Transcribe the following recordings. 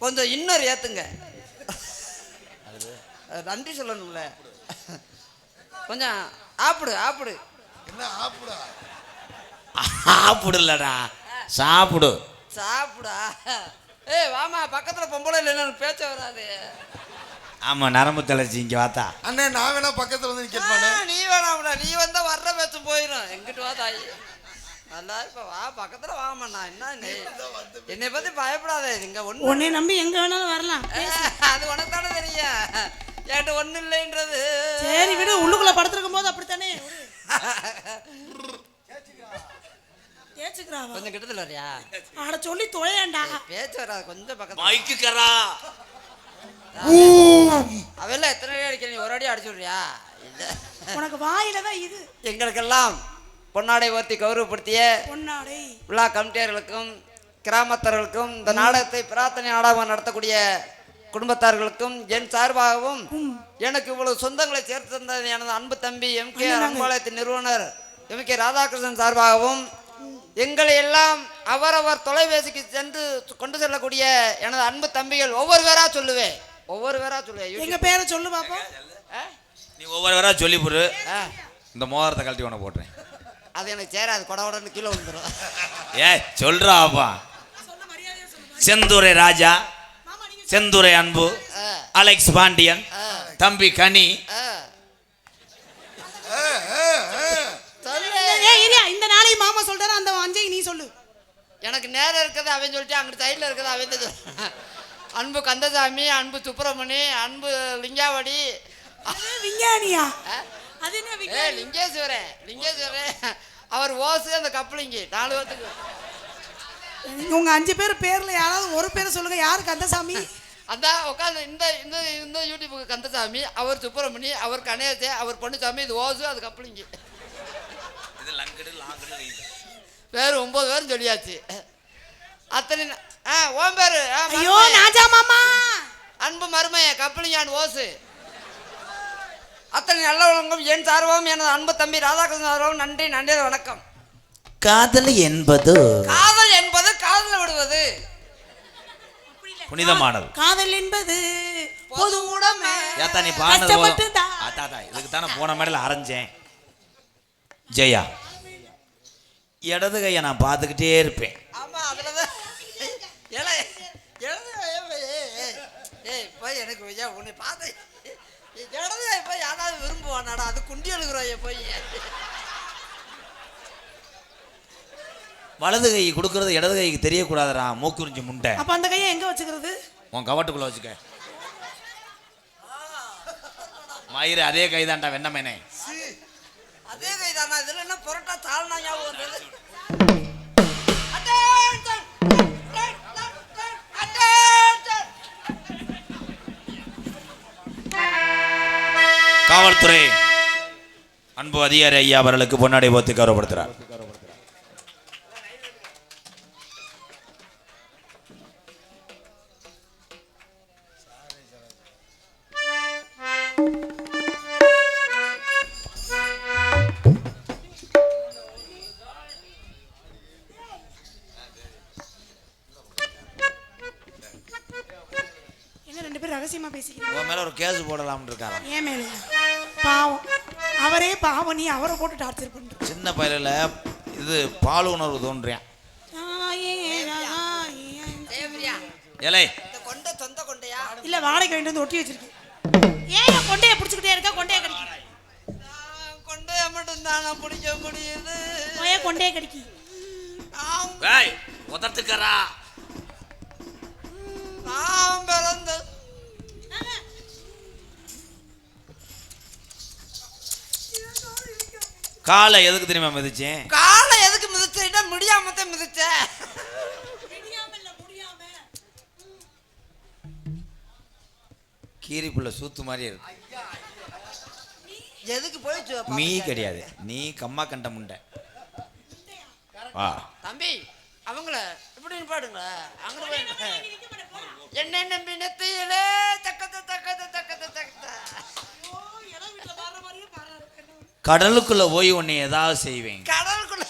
கொஞ்சம் இன்னொரு ஏத்துங்க. அது நன்றி சொல்லணும்ல. கொஞ்சம் ஆப்பிடு ஆப்பிடு. என்ன ஆப்புடா? சாப்பிடலடா சாப்பிடு. சாப்பிடா. ஏய் வாமா பக்கத்துல பொம்பளை இல்லைன்னு பேச்ச வராது. ஆமா நரம்பு தளர்ச்சி இங்க வாத்தா. அண்ணே நான் வேணா பக்கத்துல வந்து ஆ, நிக்கப்பானே நீ வேணாம்டா. நீ வந்தா வர்ற பேச்சு போயிடும் எங்கிட்டு வா தாயி. நல்லா இப்ப வா பக்கத்துல வாமா நான் என்ன நீ? என்னை பத்தி பயப்படாத இங்க ஒண்ணு உன்னை நம்பி எங்க வேணாலும் வரலாம். அது உனக்கு தானே தெரியும். என்கிட்ட ஒண்ணு இல்லைன்றது. சரி விடு உள்ளுக்குள்ள படுத்திருக்கும் போது அப்படித்தானே கொஞ்சம் கிட்டத்துல வரியா? ஆட சொல்லி தொலையாண்டா. பேச்சு வராது கொஞ்சம் பக்கத்துல. மைக்கு கரா அவெல்லாம் எத்தனை அடி அடிக்கிற நீ ஒரு அடி அடிச்சு விடுறியா? இல்ல உனக்கு வாயில தான் இது. எங்களுக்கெல்லாம். பொன்னாடை ஓர்த்தி கௌரவப்படுத்திய பொன்னாடை. விழா கமிட்டியர்களுக்கும் கிராமத்தர்களுக்கும் இந்த நாடகத்தை பிரார்த்தனை நாடகம் நடத்தக்கூடிய குடும்பத்தார்களுக்கும் என் சார்பாகவும் எனக்கு இவ்வளவு சொந்தங்களை சேர்த்து தந்த எனது அன்பு தம்பி எம். கே. அம்பாளையத்தின் நிறுவனர் எம். கே. ராதாகிருஷ்ணன் சார்பாகவும் எங்களை எல்லாம் அவரவர் தொலைபேசிக்கு சென்று கொண்டு செல்லக்கூடிய எனது அன்பு தம்பிகள் ஒவ்வொரு பேரா சொல்லுவேன் ஒவ்வொரு பேரா சொல்லுவேன் எங்க. பேரை சொல்லு பாப்போம். ஆ? நீ ஒவ்வொரு வரா சொல்லி போடு ஆ, இந்த மோதிரத்தை கழட்டி உன போட்டுறேன். அது எனக்கு சேராது. கொட உடனே கீழே விழுந்துரும். ஏ சொல்றா அப்பா. செந்துரை ராஜா செந்துரை அன்பு அலெக்ஸ் பாண்டியன் தம்பி கனி. இந்த நாளைக்கு மாமா சொல்றாரு அந்த அஞ்சை நீ சொல்லு. எனக்கு நேரம் இருக்கிறது அவன் சொல்லிட்டு அங்கிட்டு சைடில் இருக்கிறது அவன். அன்பு கந்தசாமி அன்பு சுப்பிரமணி அன்பு லிங்காவடி. விஞ்ஞானியா? அது என்ன ஏ விஞ்ஞானி லிங்கேஸ்வரன் லிங்கேஸ்வரன் அவர் ஓசு அந்த கப்பலிங்கி. நாலு பேர்த்துக்கு. உங்க அஞ்சு பேர் பேர்ல யாராவது ஒரு பேரை சொல்லுங்க. யாரு கந்தசாமி? அதான் உட்காந்து இந்த இந்த இந்த யூடியூபுக்கு கந்தசாமி அவர் சுப்பிரமணி அவர் கணேசே அவர் பொன்னுசாமி இது ஓசு அது கப்பலிங்கி. இது லங்கடு லாங்கடு பேர் ஒன்பது பேரும் சொல்லியாச்சு. அத்தனை ந- ஆ ஓம் பேரு. ஆ, ஐயோ. நாஜா மாமா. அன்பு மருமைய கப்பலிங்கான் ஓசு. அத்தனை நல்ல வழங்கும் என் சார்பாகவும் எனது அன்பு தம்பி ராதாகிருஷ்ணன் சார்பாகவும் நன்றி நன்றி வணக்கம் காதல் என்பது காதல் என்பது காதல் விடுவது புனிதமானது காதல் என்பது பொது உடைமை ஏத்தா நீ பாடினது தான். அத்தாத்தா இதுக்கு தானே போன மேடல அரைஞ்சேன் ஜெயா இடது கையை நான் பார்த்துக்கிட்டே இருப்பேன் ஆமா அதுலதான் எழுது ஏய் போய் எனக்கு ஐயா உன்னை பார்த்து இடது போய் யாராவது விரும்புவானாடா? அது குண்டி எழுதுறோம் போய். வலது கை கொடுக்கறது இடது கைக்கு தெரியக்கூடாதுடா மூக்குறிஞ்சி முண்டை. அப்ப அந்த கையை எங்க வச்சுக்கிறது? உன் கவட்டுக்குள்ள வச்சுக்க. மயிறு அதே கைதான்டா வெண்ணமேனே. அதே கைதானா? இதுல என்ன புரட்டா தாழ்னா ஞாபகம் காவல்துறை அன்பு அதிகாரி ஐயா அவர்களுக்கு பொன்னாடை போத்து கௌரவப்படுத்துறார் you. ஒரு கேஸ் போடலாம்னு இருக்காராம். ஏன் மேலே? பாவம். அவரே பாவம் நீ அவரை போட்டு டார்ச்சர் பண்ற. சின்ன பயிரில் இது பால் உணர்வு தோன்றியான் ஏலே. இந்த கொண்ட சொந்த கொண்டையா? இல்ல வாடகை வாங்கிட்டு வந்து ஒட்டி வச்சிருக்கேன். ஏன் கொண்டைய பிடிச்சுக்கிட்டே இருக்க? கொண்டைய கடிக்கு. கொண்டைய மட்டும்தானா பிடிக்க முடியுது. ஏன் கொண்டைய கடிக்கி? நான் வேய் உதட்டுக்கரா நான் பிறந்த காலை எதுக்கு தெரியுமா மிதிச்சேன்? காலை எதுக்கு மிதிச்சா முடியாம தான் மிதிச்ச கீரி புள்ள சூத்து மாதிரி இருக்கு. எதுக்கு போய் மீ கிடையாது. நீ கம்மா கண்ட முண்டை. வா. தம்பி அவங்கள இப்படி நிப்பாடுங்களா அங்க. என்ன நம்பி நெத்தியிலே தக்கத்த கடலுக்குள்ள போய் உன்னை ஏதாவது செய்வேன். கடலுக்குள்ள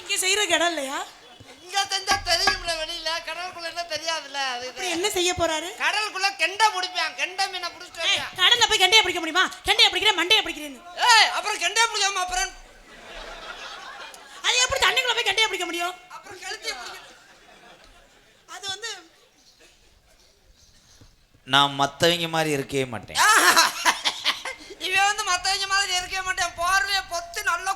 இங்க செய்யற இடம் இல்லையா இங்க செஞ்சா தெரியும்ல வெளியில. அது அப்படி இது. என்ன செய்ய போறாரு? கடலுக்குள்ள கெண்டை பிடிப்பான். கெண்டை மீனை பிடிச்சிட்டு ஏய், வருவான். கடல்ல போய் கண்டையை பிடிக்க முடியுமா? கண்டையை பிடிக்கிறேன் மண்டையை பிடிக்கிறேன்னு. ஏய் அப்புறம் கெண்டை பிடிக்காம அப்புறம் அது எப்படி தண்ணிக்குள்ள போய் கண்டையை பிடிக்க முடியும்? அப்புறம் கழுத்தையை பிடிக்கணும். அது வந்து நான் மற்றவங்க மாதிரி இருக்கவே மாட்டேன் இவன் வந்து மத்தவங்க மாதிரி இருக்கவே மாட்டேன் போர்வைய பொத்து நல்லா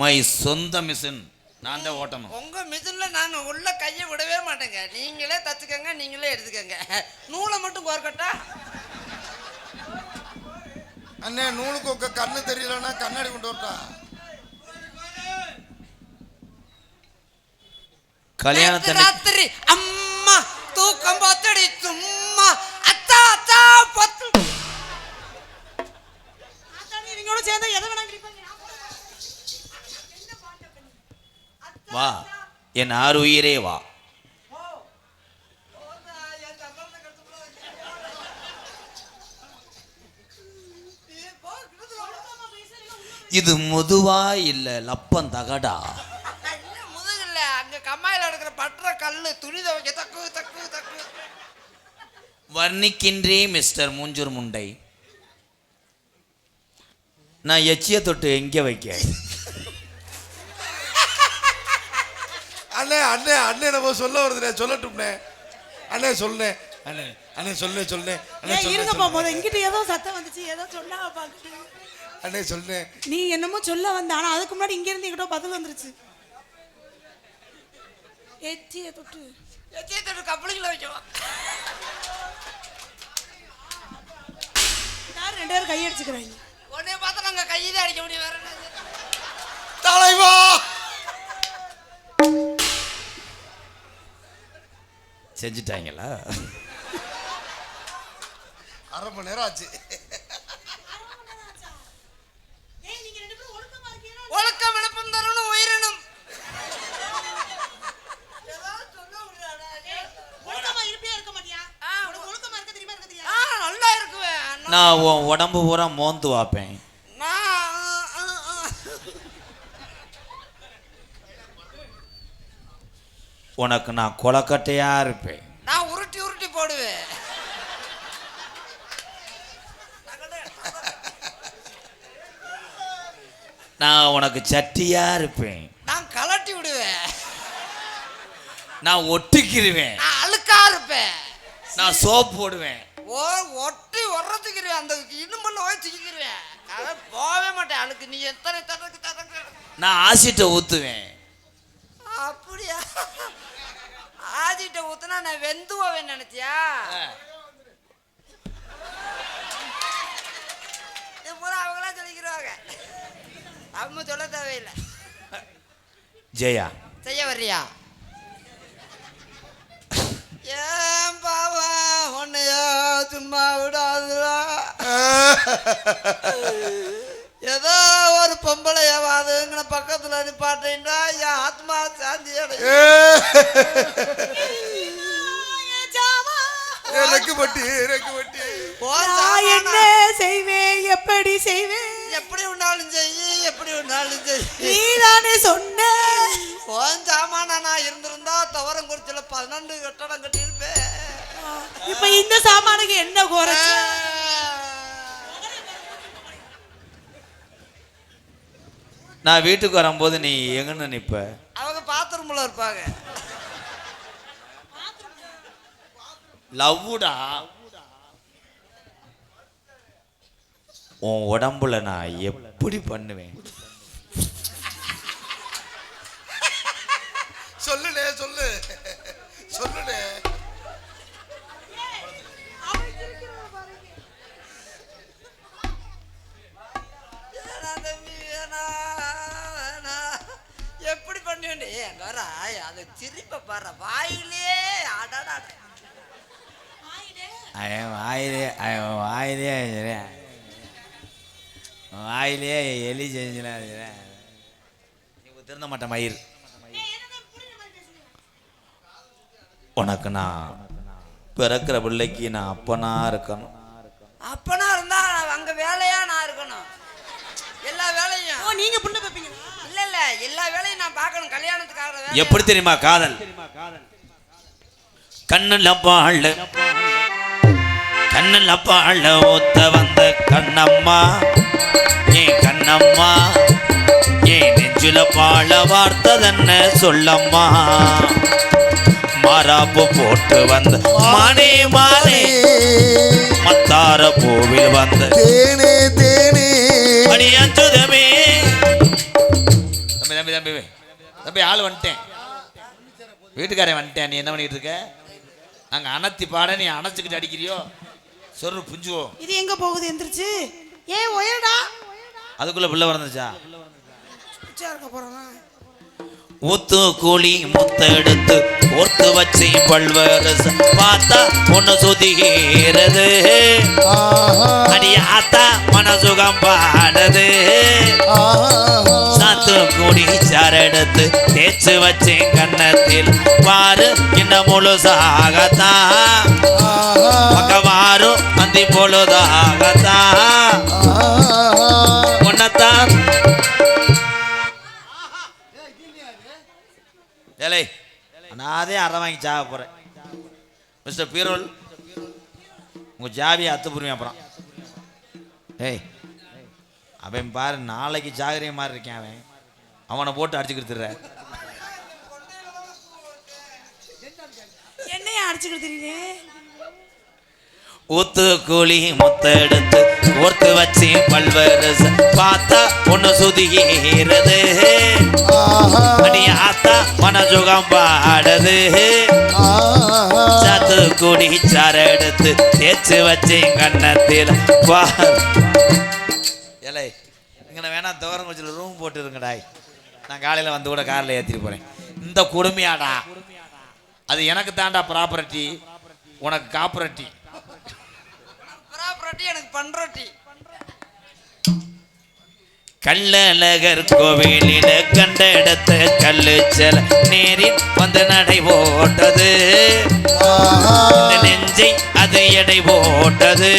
மை சொந்த மிஷின் நான் தான் ஓட்டணும். உங்க மிஷின்ல நான் உள்ள கையை விடவே மாட்டேங்க. நீங்களே தச்சுக்கங்க நீங்களே எடுத்துக்கங்க. நூலை மட்டும் கோர்க்கட்டா அண்ணே நூலுக்கு உங்க கண்ணு தெரியலன்னா கண்ணாடி கொண்டு வரட்டா? கல்யாணத்தை ராத்திரி அம்மா தூக்கம் பத்தடி சும்மா அத்தா அத்தா இவங்களோட சேர்ந்தா எதை வேணா வா. என் ஆறு உயிரே வா. இது முதுவா இல்ல லப்பம் தகடா? இல்ல, முதுகுல? அங்க கம்மாயில எடுக்கிற பற்ற கல்லு துணி துவைக்க தக்கு தக்கு தக்கு. வர்ணிக்கின்றே மிஸ்டர் மூஞ்சூர் முண்டை. நான் எச்சிய தொட்டு எங்க வைக்க? அண்ணே அண்ணே அண்ணே நம்ம சொல்ல வருதுண்ணே. சொல்லட்டும்ண்ணே. அண்ணே சொல்லுண்ணே. அண்ணே அண்ணே சொல்லுண்ணே சொல்லுண்ணே. அண்ணே இருங்கப்பா. போதும் இங்கிட்ட ஏதோ சத்தம் வந்துச்சு. ஏதோ சொன்னா பாக்குது அண்ணே சொல்லுண்ணே. நீ என்னமோ சொல்ல வந்த ஆனா அதுக்கு முன்னாடி இங்க இருந்து எங்கிட்ட பதில் வந்துருச்சு. எச்சிய தொட்டு. எச்சியை தொட்டு கப்பலிங்களை வைக்கவா? யார் ரெண்டு பேரும் கையடிச்சுக்கிறாங்க உடனே பார்த்தா நாங்க கையை அடிக்க முடியும். வேற? தலைவா! செஞ்சுட்டாங்களா? அரை மணி நேரம் ஆச்சு ஒழுக்கம் விழுப்பம் தரணும் உயிரினும் ஒழுக்கமா இருப்பியா இருக்க மாட்டியா ஆ, உனக்கு ஒழுக்கமா இருக்க தெரியுமா இருக்க ஆ தெரியாது நல்லா இருக்குவேன் நான் உன் உடம்பு பூரா மோந்து வாப்பேன். உனக்கு நான் கொலக்கட்டையா இருப்பேன். நான் உருட்டி உருட்டி போடுவேன். நான் உனக்கு சட்டியா இருப்பேன். நான் கலட்டி விடுவேன். நான் ஒட்டிக்கிருவேன். நான் அழுக்கா இருப்பேன். நான் சோப் போடுவேன். ஓ ஒட்டி உரத்துக்கிறேன் அந்த இடும்புல போய் சிக்கிக்கிறேன் அதான் போகவே மாட்டேன். அழுக்கு நீ எத்தனை தடக்கு தடக்கு? நான் ஆசிட்டை ஊத்துவேன். அப்படியா? ஆதிட்ட ஊத்துனா நான் வெந்து போவேன் நினைச்சியா பூரா அவங்களா சொல்லிக்கிறாங்க அவங்க சொல்ல தேவையில்லை. ஜெயா. செய்ய வர்றியா? ஏன் பாவா உன்னையா சும்மா விடாதுடா. ஏதோ ஒரு பொம்பளையாவாதுங்கிற பக்கத்துல நிப்பாட்டீங்கன்னா என் ஆத்மா சாந்தி என்ன செய்வேன் எப்படி செய்வேன்? எப்படி உண்டாலும் செய்யி எப்படி உண்டாலும் செய்யி. நீதானே சொன்ன. உன் சாமானா நான் இருந்திருந்தா துவரங்குறிச்சியில் பதினொன்று கட்டடம் கட்டியிருப்பேன். இப்ப இந்த சாமானுக்கு என்ன குறைச்சு? நான் வீட்டுக்கு வரும்போது நீ எங்கன்னு நிப்ப. அவங்க பாத்ரூம்ல இருப்பாங்க. லவ்வுடா. உன் உடம்புல நான் எப்படி பண்ணுவேன்? அவன் வாயிலே அவன் வாயிலே வாயிலே எலி செஞ்சுனா நீ திருந்த மாட்டேன் மயிர். உனக்கு நான் பிறக்கிற பிள்ளைக்கு நான் அப்பனா இருக்கணும். அப்பனா இருந்தா அங்க வேலையா நான் இருக்கணும். எல்லா வேலையும். ஓ நீங்க புள்ள வைப்பீங்களா இல்ல இல்ல. எல்லா வேலையும் நான் பார்க்கணும். கல்யாணத்துக்கு எப்படி தெரியுமா காதல்? கண்ணுல பாழ. கண்ணுல பாழ ஊத்த வந்த கண்ணம்மா. ஏன் கண்ணம்மா ஏன் நெஞ்சுல பாழ வார்த்ததென்ன சொல்லம்மா. மாறாப்பு போட்டு வந்த மானே மானே மத்தார பூவில் வந்த தேனே தேனே. அடி அச்சுதமே. தம்பி தம்பி தம்பி தம்பி. ஆள் வந்துட்டேன். வீட்டுக்காரன் வந்துட்டேன். நீ என்ன பண்ணிட்டு இருக்க? நாங்க அனத்தி பாட நீ அணைச்சிக்கிட்டு அடிக்கிறியோ? சொரு புஞ்சுவோம் இது எங்க போகுது எந்திரிச்சு? ஏன் ஒயடா அதுக்குள்ள பிள்ளை பிச்சா இருக்க போறானா? ஊத்து கூலி முத்த எடுத்து கோர்த்து வச்சு பல்வேறு ச- பார்த்தா பொண்ணு சுதிகிறது அடி ஆத்தா மனசுகம் பாடுது. ஆஹா. சாத்து கூடி சாரெடுத்து தேய்ச்சு வச்சேன் கன்னத்தில். பாரு இன்னும் முழுசாகத்தான். பொழுதாகத்தான். உன்னத்தான் ஏலே நான் அதே அரை வாங்கி சாக போறேன். மிஸ்டர் பீரோல் உங்க ஜாவியை அத்து புரியும் அப்புறம். ஏய் அவன் பாரு நாளைக்கு ஜாகிரதை மாதிரி இருக்கேன் அவன். அவனை போட்டு அடிச்சு கொடுத்துட்ற. என்னைய அடிச்சுக்கிட்டு தெரியுது ஊத்து கூலி முத்த எடுத்து கோர்த்து வச்சு பல்வேறு ச- பார்த்தா பொண்ணு சுதிகிறது ஆஹா. அடி ஆத்தா மனசுகம் பாடுது. ஆஹா சாத்து கூடி சார எடுத்து தேய்ச்சு வச்சு கன்னத்தில் பார். ஏலே இங்கே வேணா துவரம் கொஞ்சம் ரூம் போட்டு இருங்கடாய் நான் காலையில் வந்து கூட காரில் ஏற்றிட்டு போகிறேன் இந்த கொடுமையாடா. அது எனக்கு தாண்டா ப்ராப்பர்ட்டி உனக்கு காப்பரட்டி. பண்றட்டி. கள்ளழகர் கோவிலில கண்ட இடத்த கல்லு செல நேரில் வந்து நடை போட்டது. நெஞ்சை அது எடை போட்டது.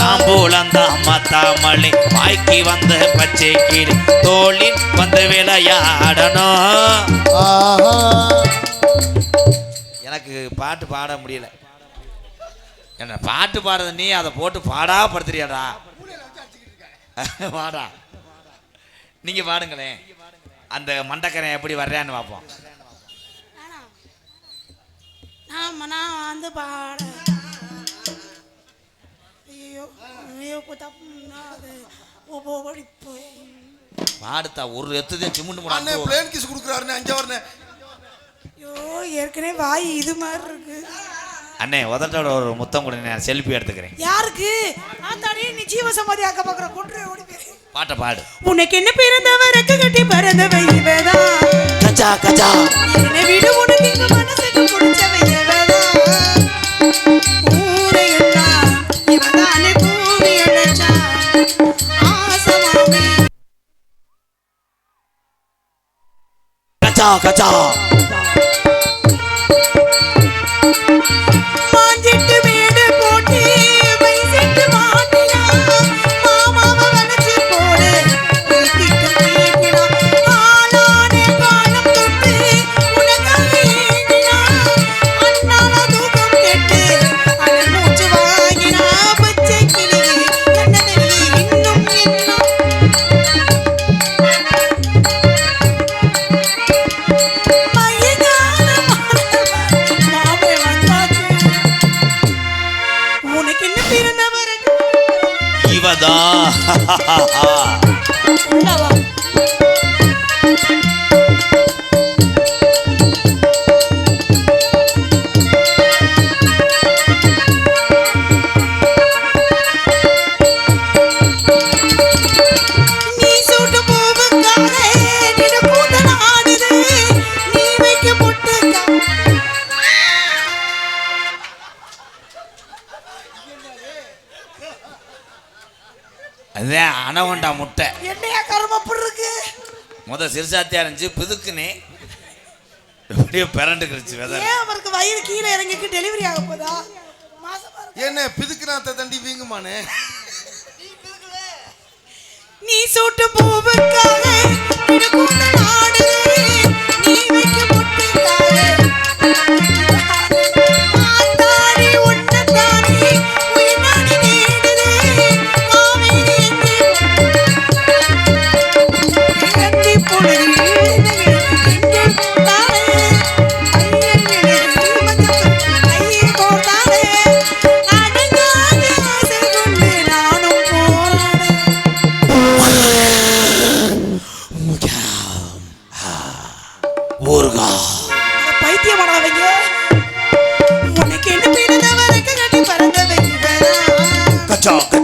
தாம்பூலம் தாம தாமலை வாய்க்கு வந்த பச்சை கிளி தோளில் வந்து விளையாடணும். எனக்கு பாட்டு பாட முடியல. என்ன பாட்டு பாடுறது நீ அதை போட்டு பாடா படுத்துறியாடா? வாடா. நீங்க பாடுங்களேன். அந்த மண்டக்கரன் எப்படி வர்றான்னு பார்ப்போம். நான் வந்து பாட. பாடுத்தா ஒரு எத்துதையும் சிமுண்டு அண்ணே முடாது பிளேன் கிஸ் கொடுக்குறாருண்ணே அங்கே ஐயோ ஏற்கனவே வாய் இது மாதிரி இருக்கு. அண்ணே உதட்டோட ஒரு முத்தம் கூட நான் செல்ஃபி எடுத்துக்கிறேன். யாருக்கு? ஆத்தாடி நீ ஜீவசமாதி ஆக்க பாக்குற கொன்று ஓடி பாட்டை பாடு. உனக்கு என்ன பிறந்தவ? ரெக்க கட்டி பிறந்தவ இவதான் கச்சா கச்சா என்னை விடு உனக்கு இங்க மனசுக்கு பிடிச்சவ இவதான் ஊரை எல்லாம் இவதானே அழைச்சா இவதா அதான் அணவண்டா முட்டை. என்னையா கரும அப்படி இருக்கு முத சிறுசாத்தியா இருந்துச்சு பிதுக்குனே. எப்படியோ பிறண்டுக்கிடுச்சு விதை. ஏன் அவருக்கு வயிறு கீழே இறங்கிக்கு டெலிவரி ஆக போதா. என்ன பிதுக்குனாத்த தண்டி வீங்குமானே? நீ சூட்டு பூவுக்காக நீ வைக்கும் உனக்கு